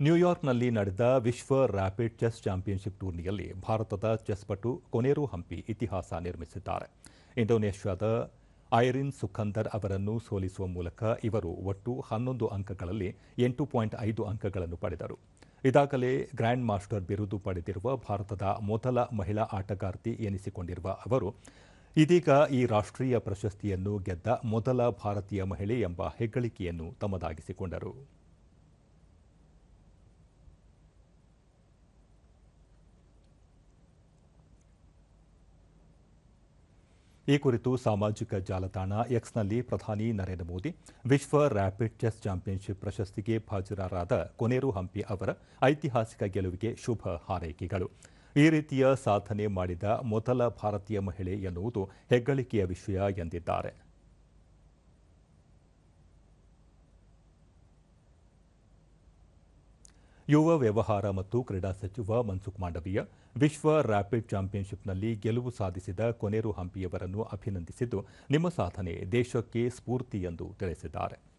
ನ್ಯೂಯಾರ್ಕ್ನಲ್ಲಿ ನಡೆದ ವಿಶ್ವ rapid chess championship ಟೂರ್ನಿಯಲ್ಲಿ ಭಾರತದ ಚೆಸ್ ಪಟು ಕೊನೇರು ಹಂಪಿ ಇತಿಹಾಸ ನಿರ್ಮಿಸಿದ್ದಾರೆ. ಇಂಡೋನೇಷ್ಯಾದ ಐರಿನ್ ಸುಖಂದರ್ ಅವರನ್ನು ಸೋಲಿಸುವ ಮೂಲಕ ಇವರು ಒಟ್ಟು ಹನ್ನೊಂದು ಅಂಕಗಳಲ್ಲಿ ಎಂಟು ಪಾಯಿಂಟ್ ಐದು ಅಂಕಗಳನ್ನು ಪಡೆದರು. ಇದಾಗಲೇ ಗ್ರ್ಯಾಂಡ್ ಮಾಸ್ಟರ್ ಬಿರುದು ಪಡೆದಿರುವ ಭಾರತದ ಮೊದಲ ಮಹಿಳಾ ಆಟಗಾರ್ತಿ ಎನಿಸಿಕೊಂಡಿರುವ ಅವರು, ಇದೀಗ ಈ ರಾಷ್ಟ್ರೀಯ ಪ್ರಶಸ್ತಿಯನ್ನು ಗೆದ್ದ ಮೊದಲ ಭಾರತೀಯ ಮಹಿಳೆ ಎಂಬ ಹೆಗ್ಗಳಿಕೆಯನ್ನು ತಮ್ಮದಾಗಿಸಿಕೊಂಡರು ಈ ಕುರಿತು ಸಾಮಾಜಿಕ ಜಾಲತಾಣ ಎಕ್ಸ್ನಲ್ಲಿ ಪ್ರಧಾನಿ ನರೇಂದ್ರ ಮೋದಿ, ವಿಶ್ವ ರ್ಯಾಪಿಡ್ ಚೆಸ್ ಚಾಂಪಿಯನ್ಶಿಪ್ ಪ್ರಶಸ್ತಿಗೆ ಭಾಜನರಾದ ಕೊನೇರು ಹಂಪಿ ಅವರ ಐತಿಹಾಸಿಕ ಗೆಲುವಿಗೆ ಶುಭ ಹಾರೈಕೆಗಳು. ಈ ರೀತಿಯ ಸಾಧನೆ ಮಾಡಿದ ಮೊದಲ ಭಾರತೀಯ ಮಹಿಳೆ ಎನ್ನುವುದು ಹೆಗ್ಗಳಿಕೆಯ ವಿಷಯ ಎಂದಿದ್ದಾರೆ. ಯುವ ವ್ಯವಹಾರ ಮತ್ತು ಕ್ರೀಡಾ ಸಚಿವ ಮನ್ಸುಖ್ ಮಾಂಡವೀಯ ವಿಶ್ವ ರ್ಯಾಪಿಡ್ ಚಾಂಪಿಯನ್ಶಿಪ್ನಲ್ಲಿ ಗೆಲುವು ಸಾಧಿಸಿದ ಕೊನೇರು ಹಂಪಿಯವರನ್ನು ಅಭಿನಂದಿಸಿದ್ದು, ನಿಮ್ಮ ಸಾಧನೆ ದೇಶಕ್ಕೆ ಸ್ಫೂರ್ತಿ ಎಂದು ತಿಳಿಸಿದ್ದಾರೆ.